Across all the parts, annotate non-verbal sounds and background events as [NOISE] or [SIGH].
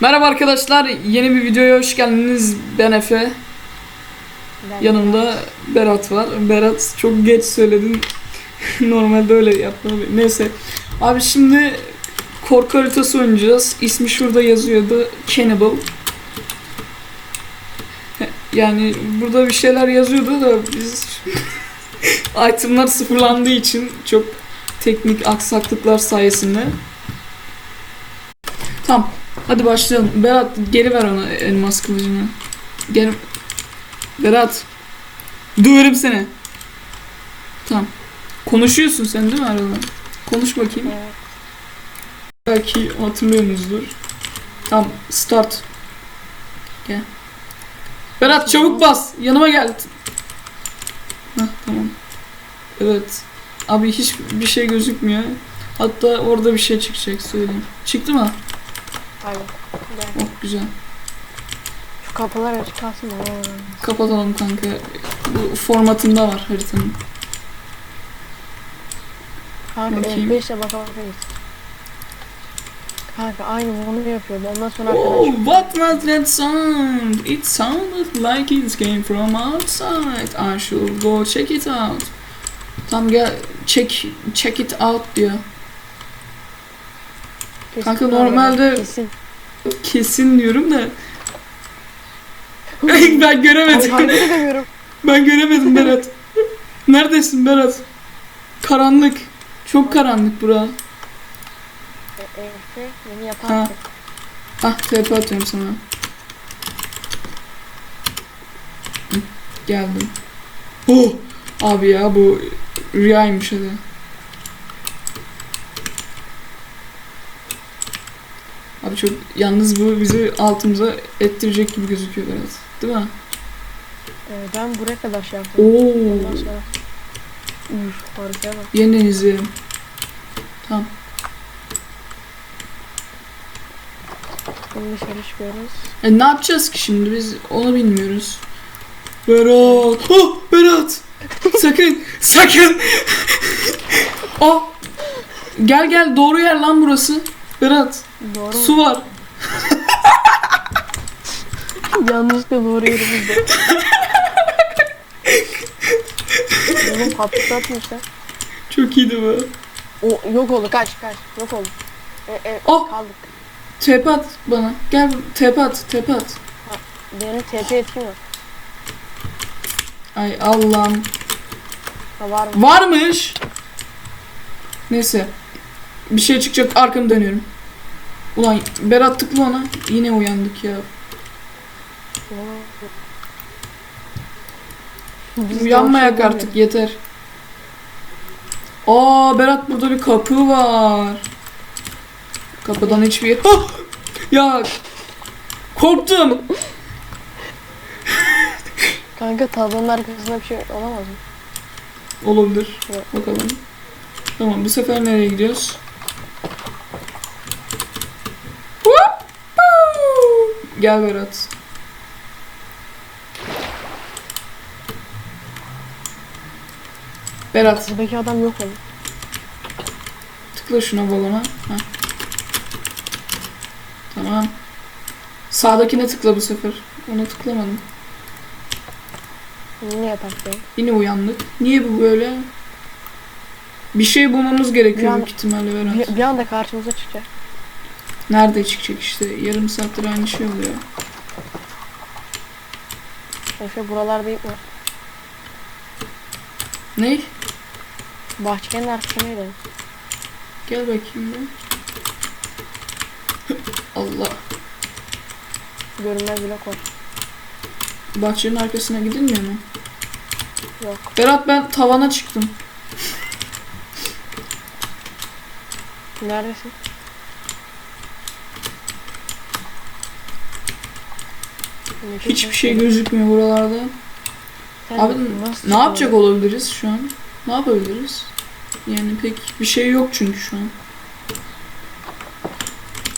Merhaba arkadaşlar, yeni bir videoya hoş geldiniz. Ben Efe, Ben yanımda Berat var. Berat çok geç söyledin. [LAUGHS] Normalde öyle yapmalı. Neyse. Abi şimdi korku haritası oynayacağız. İsmi şurada yazıyordu. Cannibal. [LAUGHS] Yani burada bir şeyler yazıyordu da biz [LAUGHS] itemlar sıfırlandığı için çok teknik aksaklıklar sayesinde. Tamam. Hadi başlayalım. Berat geri ver ona elmas kılıcını. Geri... Berat. Döverim seni. Tamam. Konuşuyorsun sen değil mi arada? Konuş bakayım. Evet. Belki hatırlıyorsunuzdur. Tamam start. Gel. Berat çabuk bas. Yanıma gel. Heh, tamam. Evet. Abi hiçbir şey gözükmüyor. Hatta orada bir şey çıkacak söyleyeyim. Çıktı mı? Aynen. Gel. Oh güzel. Şu kapılar açık kalsın da. Kapatalım kanka. Bu formatında var haritanın. Kanka Bakayım. F5 ile baka baka git. Kanka aynı bunu yapıyor. Ondan sonra Oh, arkadaş. what was that sound? It sounded like it came from outside. I should go check it out. Tam gel check check it out diyor. Kesin kanka normalde- Kesin. Kesin diyorum da. [LAUGHS] ben Ay, göremedim. edemiyorum. ben göremedim Berat. Neredesin Berat? Karanlık. Çok karanlık bura. E, yeni yapan. Ha. Ah TP atıyorum sana. Geldim. Oh! Abi ya bu rüyaymış hadi. Abi çok yalnız bu bizi altımıza ettirecek gibi gözüküyor biraz. Değil mi? E, ben buraya kadar şey yaptım. Oo! Ondan sonra. Uf harika bak. Yeniden izleyelim. Tamam. Bunu dışarı çıkıyoruz. E ne yapacağız ki şimdi biz onu bilmiyoruz. Berat. Oh Berat. Sakın. sakın. oh. [LAUGHS] Gel gel doğru yer lan burası. Berat. Doğru? Su var. [LAUGHS] Yanlışlıkla doğru yerimizde. Oğlum patlatmışlar. Çok iyiydi bu. O yok oldu kaç kaç yok oldu. E, e, Oh. kaldık. Tepe at bana. Gel tepe at. Tepe at. Benim TP etkim yok. Ay Allah'ım. Ha var mı? Varmış. Neyse. Bir şey çıkacak arkamı dönüyorum. Ulan Berat tıkla ona. Yine uyandık ya. Biz Uyanmayak artık yeter. Aa Berat burada bir kapı var. Kapıdan hiçbir Ah! Ya korktum. Kanka tablonun arkasında bir şey olamaz mı? Olabilir. Evet. Bakalım. Tamam bu sefer nereye gidiyoruz? Gel Berat. Berat Buradaki adam yok oldu. tıkla şuna balona. Heh. Tamam. Sağdakine tıkla bu sefer. Ona tıklamadım. Yine yataktayım. Yine uyandık. Niye bu böyle? Bir şey bulmamız gerekiyor Bir an- büyük ihtimalle Berat. Bir, bir anda karşımıza çıkacak. Nerede çıkacak işte? Yarım saattir aynı şey oluyor. Efe buralarda ip var. Ne? Bahçenin arkasına gidelim. Gel bakayım bir. Allah. Görünmez blok var. Bahçenin arkasına gidilmiyor mu? Yok. Berat ben tavana çıktım. Neredesin? Hiçbir şey gözükmüyor buralarda. Sen Abi ne yapacak çıkardın? olabiliriz şu an? Ne yapabiliriz? Yani pek bir şey yok çünkü şu an.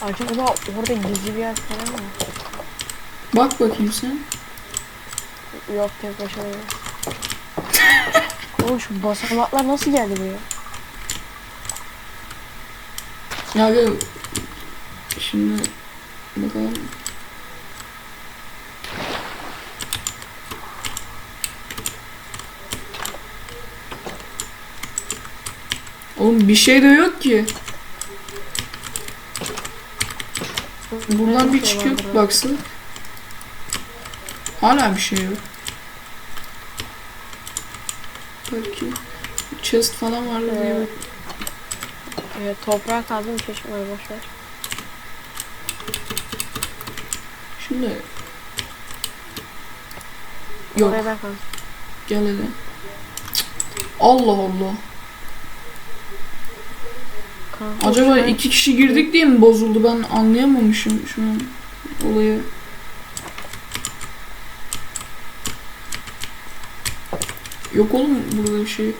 Acaba orada gizli bir yer falan mı? Bak bakayım sen. Yok tek başına yok. Oğlum şu basamaklar nasıl geldi buraya? Ya gel. Şimdi bakalım. Oğlum bir şey de yok ki. Buradan bir çıkıyor baksana. Hala bir şey yok. Belki chest falan var diye Evet. bak- Evet, toprağa kazdım bir şey çıkmıyor boş ver. Şimdi Yok gel hele. Allah Allah. Kanka, Acaba şu an- iki kişi girdik diye mi bozuldu? Ben anlayamamışım şu an olayı. Yok oğlum burada bir şey.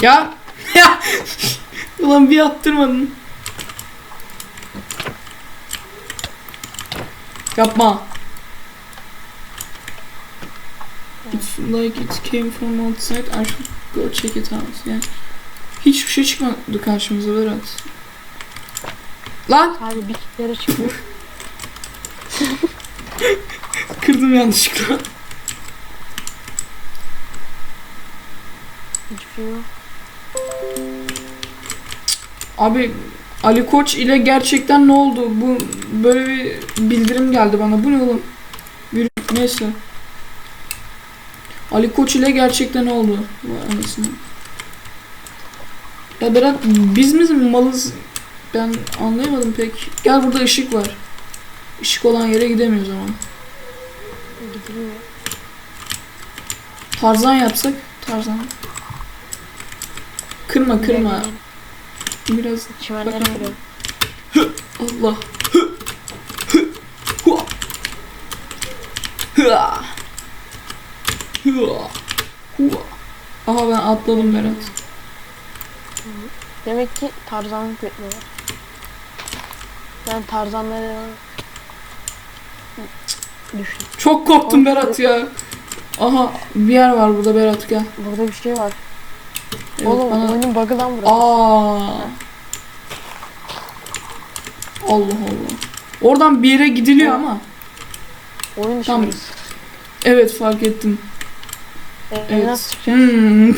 Ya ya [LAUGHS] ulan bir attırmadın. Yapma. It's like it came from outside. I should go check it out. Yani hiçbir şey çıkmadı karşımıza Berat. Lan [LAUGHS] Sadece bir kere çıkmış. kırdım yanlışlıkla. Hiçbir şey yok. Abi Ali Koç ile gerçekten ne oldu? Bu böyle bir bildirim geldi bana. Bu ne oğlum? Yürü, neyse. Ali Koç ile gerçekten ne oldu? Vay anasını. Ya Berat biz mi malız? Ben anlayamadım pek. Gel burada ışık var. Işık olan yere gidemiyoruz ama. Gidilmiyor. Tarzan yapsak. Tarzan. Kırma kırma. Biraz Bakalım. Allah. Hua. Hua. Aha ben atladım Berat. Demek ki tarzanlık bekliyorlar. Ben tarzanlara düştüm. Çok korktum Berat ya. Aha bir yer var burada Berat gel. Burada bir şey var. Evet, Oğlum bana- oyunun bug'ı lan burası. Aa. Allah Allah. Oradan bir yere gidiliyor ama. Oyun Tamam. Evet fark ettim. Evet. Nasıl? Hmm.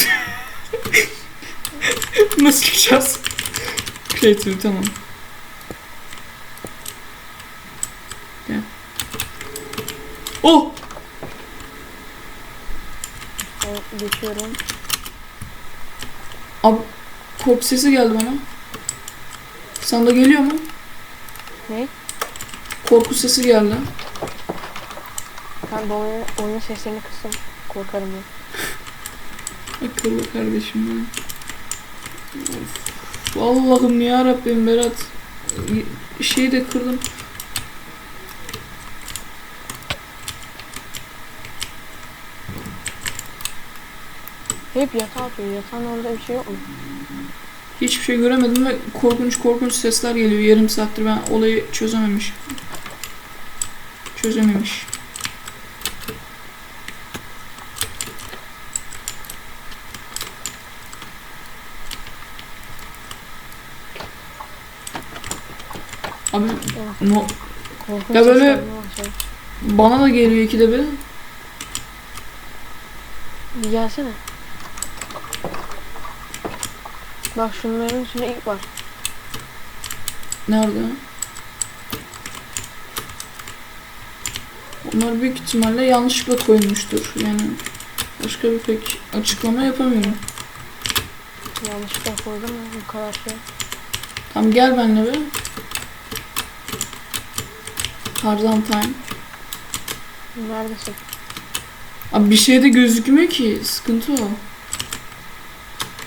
[LAUGHS] Nasıl çıkacağız? Creative tamam. Gel. Oh! Ben geçiyorum. Abi korku sesi geldi bana. Sana da geliyor mu? Ne? Korku sesi geldi. Ben de oyun, oyun seslerini kıstım. Korkarım ya. Akıllı kardeşim benim. Of. Allah'ım ya Rabbim Berat. Şeyi de kırdım. Hep yatağa atıyor. Yatağın orada bir şey yok mu? Hiçbir şey göremedim ve korkunç korkunç sesler geliyor. Yarım saattir ben olayı çözememiş. Çözememiş. Abi no, Korkunç Ya böyle- sesler var. bana da geliyor ikide bir. Bir gelsene. Bak şunların üstünde ilk var. Nerede? Onlar büyük ihtimalle yanlışlıkla koymuştur. Yani başka bir pek açıklama yapamıyorum. Yanlışlıkla koydum ya bu kadar şey. Tamam gel benimle be. Tarzan time. Neredesin? Abi bir şey de gözükmüyor ki. Sıkıntı o.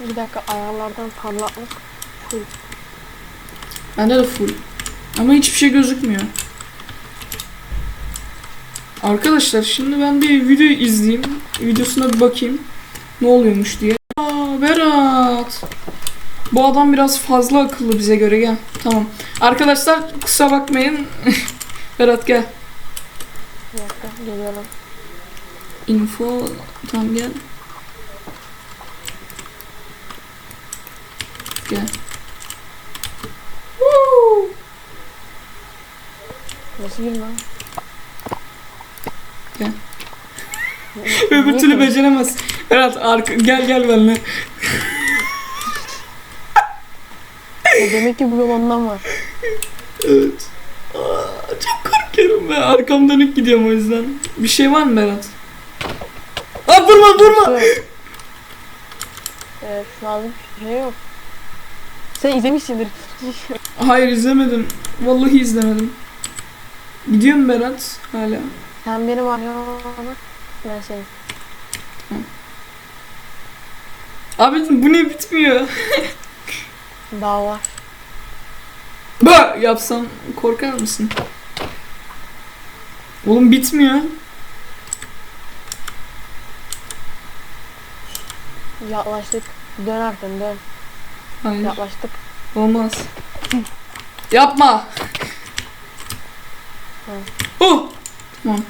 Bir dakika ayarlardan parlatmak. Bende de full. Ama hiçbir şey gözükmüyor. Arkadaşlar şimdi ben bir video izleyeyim. Videosuna bir bakayım. Ne oluyormuş diye. Aa Berat. Bu adam biraz fazla akıllı bize göre gel. Tamam. Arkadaşlar kusura bakmayın. [LAUGHS] Berat gel. Bir dakika geliyorum. Info tamam gel. Gel. Woo! Nasıl gireyim lan? [LAUGHS] Öbür türlü beceremez. Berat arka, gel gel benimle. Ya Demek ki bu yol ondan var. Evet. Ben. Arkam dönük gidiyorum o yüzden. Bir şey var mı Berat? Aa vurma vurma. Evet şu an bir şey yok. Sen izlemişsindir. Hayır izlemedim. Vallahi izlemedim. Gidiyor mu Berat hala? Sen benim arayana ben seni. Abi bu ne bitmiyor? Daha var. Ba yapsam korkar mısın? Oğlum bitmiyor. Yaklaştık. Dön arkanı dön. Hayır. Yaklaştık. Olmaz. Yapma. Hı. Oh. Tamam.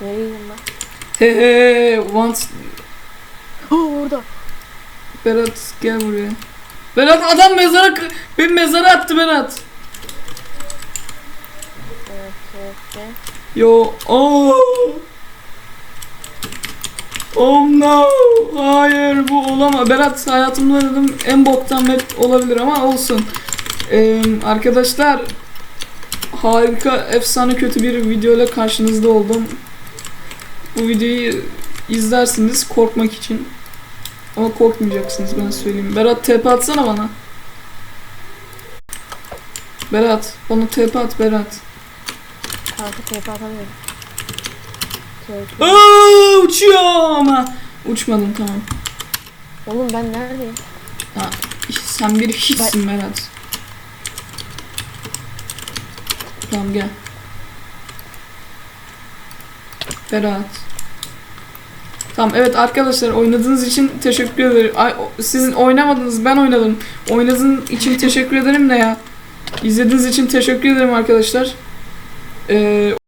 Gidiyorum ben? He he. Once. Oh orada. Berat gel buraya. Berat adam mezara benim mezara attı Berat. Evet evet. evet. Yo. Oh. Oh no. Hayır bu olamaz. Berat hayatımda oynadığım en boktan map olabilir ama olsun. Ee, arkadaşlar harika, efsane kötü bir video ile karşınızda oldum. Bu videoyu izlersiniz korkmak için. Ama korkmayacaksınız ben söyleyeyim. Berat TP atsana bana. Berat bana TP at Berat. Kanka tepe atamıyorum. Aa, uçuyor ama. Uçmadım tamam. Oğlum ben neredeyim? Sen bir hiçsin Berat. Tamam gel. Berat. Tamam evet arkadaşlar oynadığınız için teşekkür ederim. Ay, sizin oynamadınız ben oynadım. Oynadığınız için teşekkür ederim de ya. İzlediğiniz için teşekkür ederim arkadaşlar. é